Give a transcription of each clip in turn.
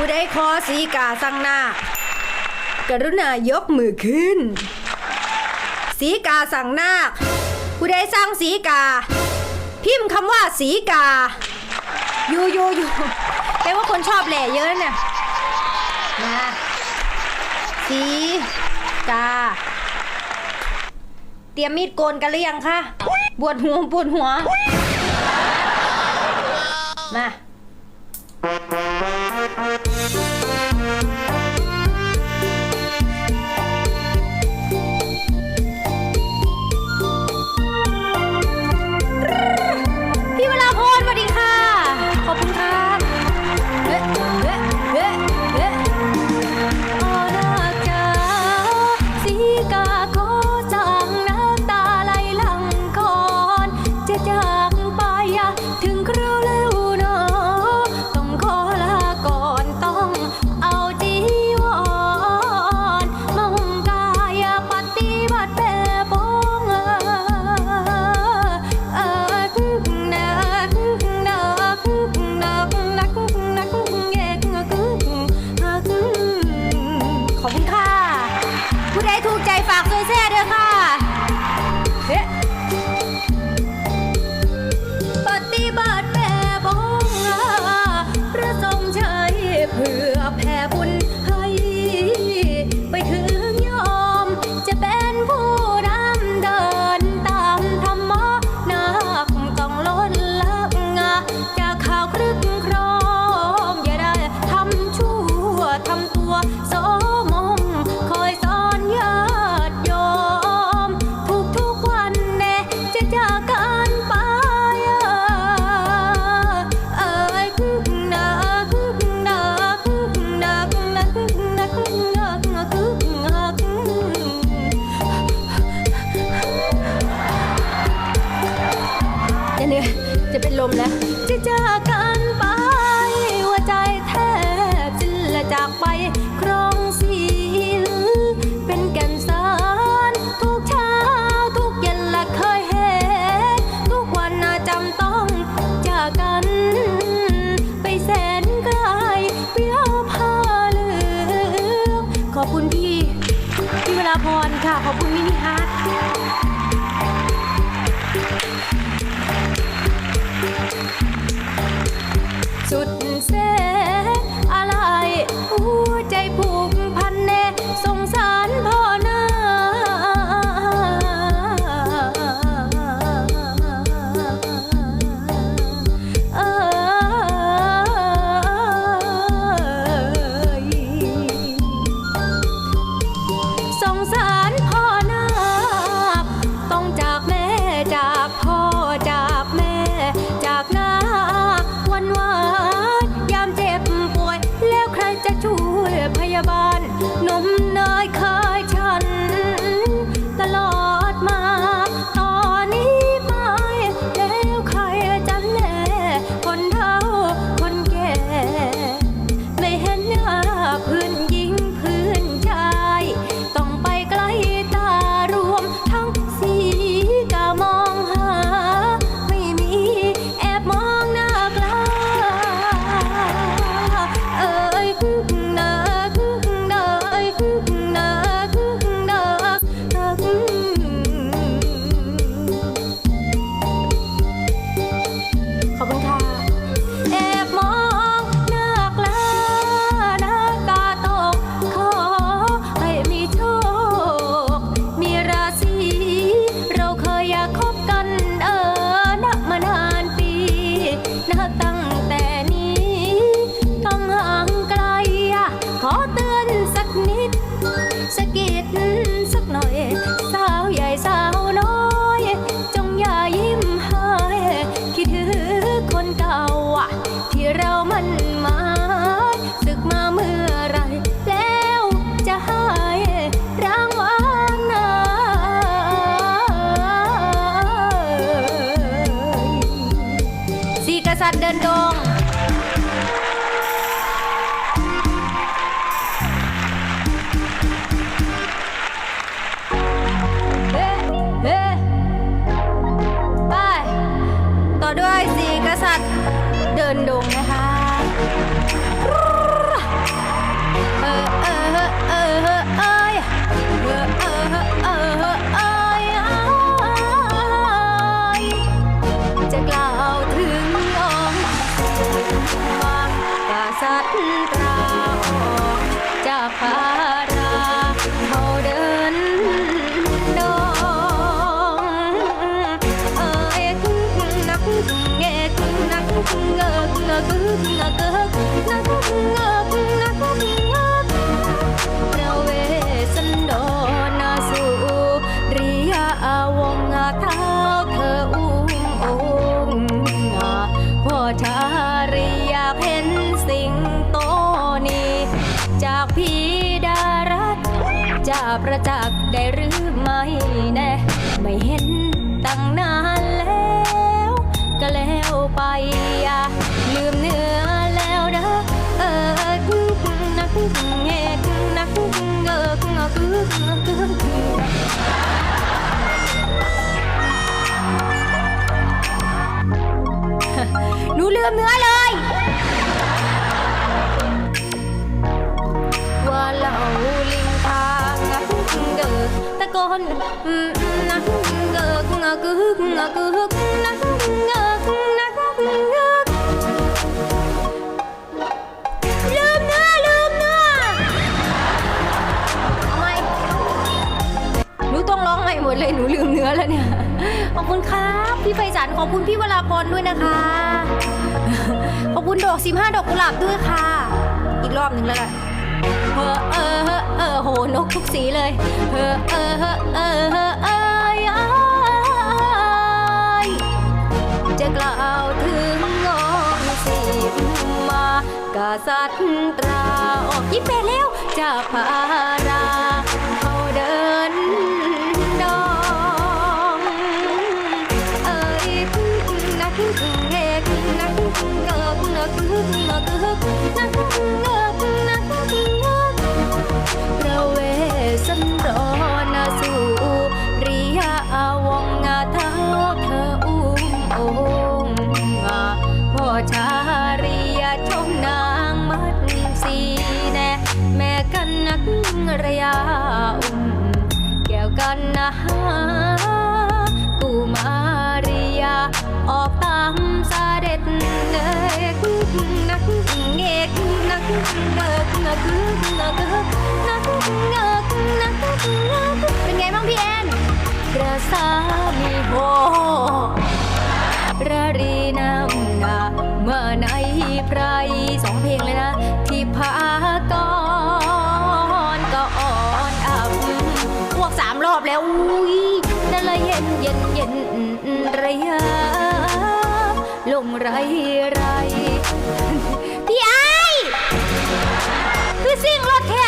ผู้ใดขอสีกาสั่งหน้า กรุณายกมือขึ้น สีกาสั่งหน้าผู้ใดสร้างสีกา พิมพ์คำว่าสีกาอยู่อยู่อยูเรียว่าคนชอบแหล่เยอะเนี่ยมาสีกา เตรียมมีดโกนกันหรือยังคะปวดหัวปวดหัว มา พี่เวลาพรค่ะ ขอบคุณมินิฮาร์ดสุดเส้น ประจักษ์ได้หรือไม่แน่ไม่เห็นตั้งนานแล้ว ก็แล้วไปอย่าลืมเนื้อแล้วนะเออคึกนักเงกนักเงกงกึกกึกหนูลืมเนื้อ ลืมเนื้อลืมเนื้อทำไมหนูต้องร้องใหม่หมดเลยหนูลืมเนื้อแล้วเนี่ย ขอบคุณครับ พี่ไพศาลขอบคุณพี่วราพรด้วยนะคะ ขอบคุณดอก15ดอกกุหลาบด้วยค่ะ อีกรอบหนึ่งแล้วกันเออเออ นกทุกสีเลยเออเออเออเออจะกล่าวถึงงอนสีมากษัตราออกยิ้มไปแล้วจะพารา กันนะฮะกุมาริยา ออกตามเสด็จเลยนักเงกนักเกิกนักกึกนักกึกนักเงกนักเงกเป็นไงบ้างพี่แอนพระสามีโหระรีน้ำหนาเมื่อในไพรสองเพลงเลยนะ รอบแล้วอุ้ยแต่ละเย็นเย็นเย็นระยะลงไรไรพี่ไอคือสิ่งรถแค่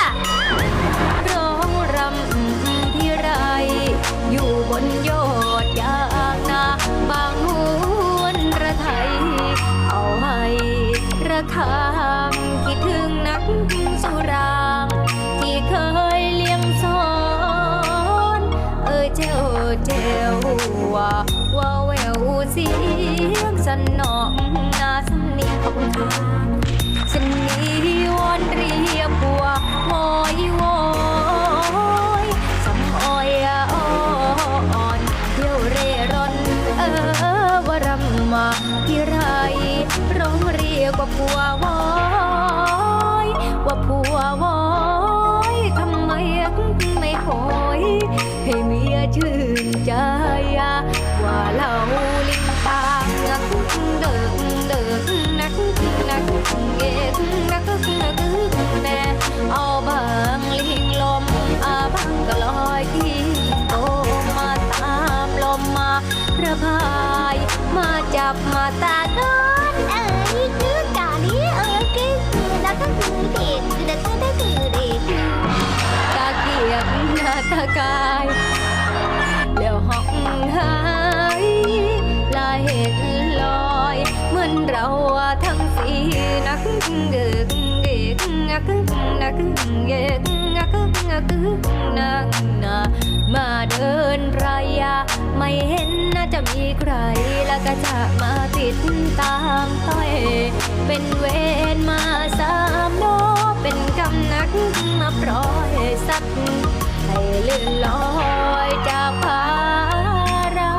มาจับมาตาตอนเอ้ยคือกาลีเอ้ยคือคือนักคือเด็กนักคือคือเด็กตาเกียบหน้าตากายแล้วห้องหายลาเหตุลอย เหมือนเราทั้งสีนักเกกเกกนักนักเกกนักนักนักนามาเดินรายาไม่เห็น จะมีใครแล้วก็จะมาติดตามต้อย เป็นเวรมาสามโนเป็นกำนักมาปล่อยสัตว์ให้เลื่อนลอยจากพารา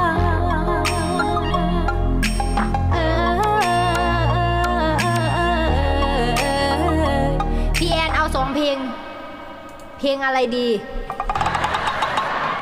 เออร้องเพลง เพลงอะไรดี